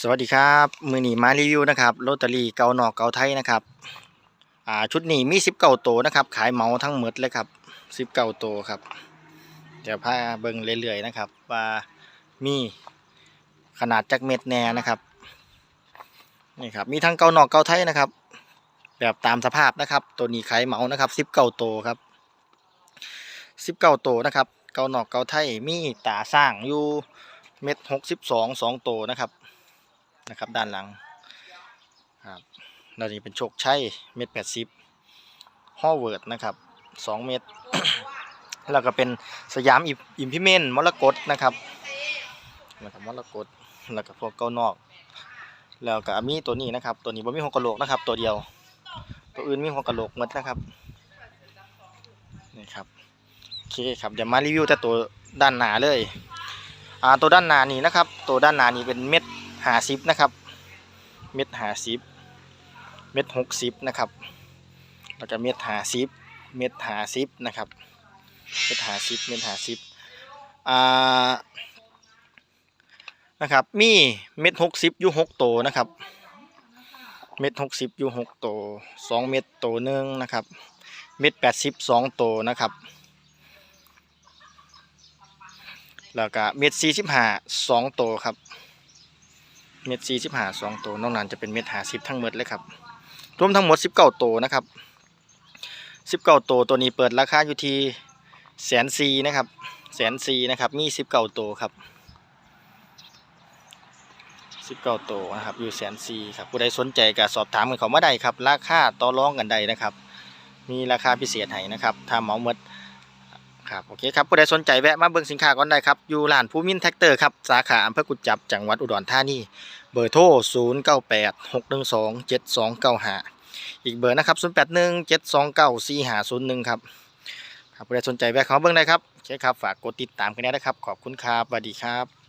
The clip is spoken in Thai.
สวัสดีครับมือหนีมารีวิวนะครับลอตเตอรี่เก่านอกเกาไทยนะครับอ่าชุดนี้มีสิบเก้าตัวนะครับ ขายเหมาทั้งหมดเลยครับสิบเก้าตัวครับ เดี๋ยวพาเบิ่งเรื่อยๆนะครับ ว่ามีขนาดจักเม็ดแน่นะครับนี่ครับมีทั้งเก่านอกเกาไทยนะครับ แบบตามสภาพนะครับ ตัวนี้ขายเหมานะครับสิบเก้าตัวครับสิบเก้าตัวนะครับ เก่านอกเกาไทยมีตาสร้างอยู่เม็ดหกสิบสองสองโตนะครับ นะครับ ด้านหลังครับแล้วนี่เป็นโชคชัยเม็ดแปดสิบฮอเวิร์ดนะครับสองเม็ดแล้วก็เป็นสยามอิมพิเมนมรกตนะครับนะครับมรกตแล้วก็พวกเก้านอก แล้วก็มีตัวนี้นะครับ ตัวนี้บ่มีหัวกะโหลกนะครับ ตัวเดียว ตัวอื่นมีหัวกะโหลกหมดนะครับนี่ครับโอเคครับเดี๋ยวมารีวิวแต่ตัวด้านหนาเลยอ่าตัวด้านหน้านี่นะครับ ตัวด้านหน้านี่เป็นเม็ด หาซิปนะครับ เม็ดหาซิปเม็ดหกซิปนะครับ แล้วก็เม็ดหาซิปเม็ดหาซิปนะครับ เม็ดหาซิปเม็ดหาซิปอ่า นะครับ มีเม็ดหกซิปอยู่หกโตนะครับ เม็ดหกสิบอยู่หกโตสองเม็ดโตหนึ่งนะครับ เม็ดแปดสิบสองโตนะครับแล้วก็เม็ดสี่สิบห้าสองโตครับ เม็ดสี่สิบห้าสองตัวนอกนั้นจะเป็นเม็ดหาสิบทั้งหมดเลยครับ รวมทั้งหมดสิบเก้าตัวนะครับสิบเก้าตัวตัวนี้เปิดราคาอยู่ที่แสนซีนะครับแสนซีนะครับ มีสิบเก้าตัวครับสิบเก้าตัวนะครับ อยู่แสนซีครับ ผู้ใดสนใจก็สอบถามกันเขามาได้ครับ ราคาต่อรองกันได้นะครับ มีราคาพิเศษให้นะครับ ถ้าเหมาหมด ครับโอเคครับผู้ใดสนใจแวะมาเบิ่งสินค้าก่อนได้ครับ อยู่ร้านภูมินแท็กเตอร์ครับสาขาอำเภอกุจจับจังหวัดอุดรธานีเบอร์โทร 0 9 8 6 1 2 7 2 9 5 อีกเบอร์นะครับ 0 8 1 7 2 9 4 5 0 1 ครับครับผู้ใดสนใจแวะเข้ามาเบิ่งได้ครับโอเคครับฝากกดติดตามกันได้นะครับ ขอบคุณครับสวัสดีครับ